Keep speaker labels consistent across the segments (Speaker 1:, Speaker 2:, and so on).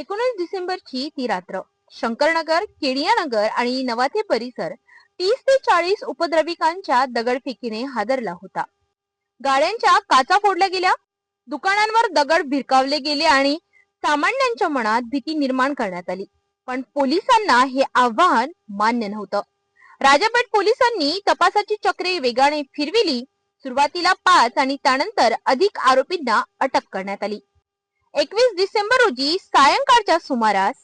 Speaker 1: एकोणीस डिसेंबरची ती रात्र. शंकरनगर केडियानगर आणि नवाथे परिसर तीस ते चाळीस उपद्रविकांच्या दगडफेकीने हादरला होता. गाड्यांच्या काचा फोडल्या गेल्या दुकानांवर दगड भिरकावले गेले आणि सामान्यांच्या मनात भीती निर्माण करण्यात आली. पण पोलिसांना हे आव्हान मान्य नव्हतं. राजापेठ पोलिसांनी तपासाची चक्रे वेगाने फिरविली सुरुवातीला पाच आणि त्यानंतर अधिक आरोपींना अटक करण्यात आली. एकवीस डिसेंबर रोजी सायंकाळच्या सुमारास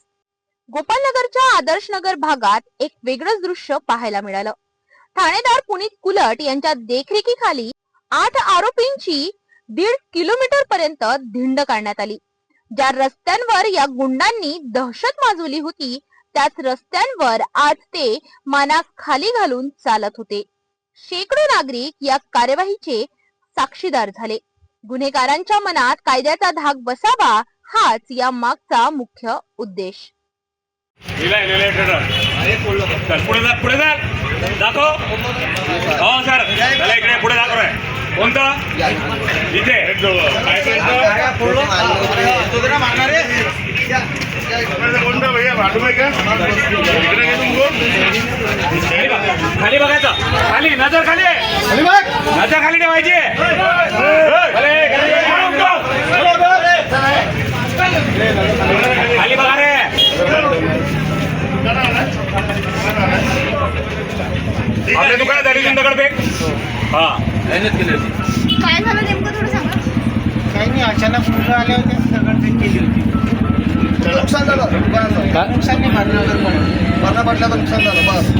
Speaker 1: गोपालनगरच्या आदर्शनगर भागात एक वेगळंच दृश्य पाहायला मिळालं. ठाणेदार पुनीत कुलट यांच्या देखरेखीखाली आठ आरोपींची दीड किलोमीटर पर्यंत धिंड काढण्यात आली. ज्या रस्त्यांवर या गुंडांनी दहशत माजवली होती त्याच रस्त्यांवर आज ते माना खाली घालून चालत होते. शेकडो नागरिक या कार्यवाहीचे साक्षीदार झाले. गुन्हेगारांच्या मनात कायद्याचा धाक बसावा हाच या मागचा मुख्य उद्देश.
Speaker 2: पुढे दाखव. हो सर. इकडे पुढे दाखव कोणतं? इथे?
Speaker 3: कोणता भैया का इकडे.
Speaker 2: खाली. बघायचं खाली नजर खाली नजर खाली ठेवायची खाली, खाली. खाली बघा रे आपल्या दुकानात झाली दगड फेक हा.
Speaker 4: काय झालं नेमकं थोडं सांगा.
Speaker 5: काही नाही अचानक मुलं आले होते दगडफेक केली होती.
Speaker 3: नुकसान झालं दुकानाचं.
Speaker 5: नुकसान नाही मारलं
Speaker 3: मरणा पडल्याचं नुकसान झालं बस.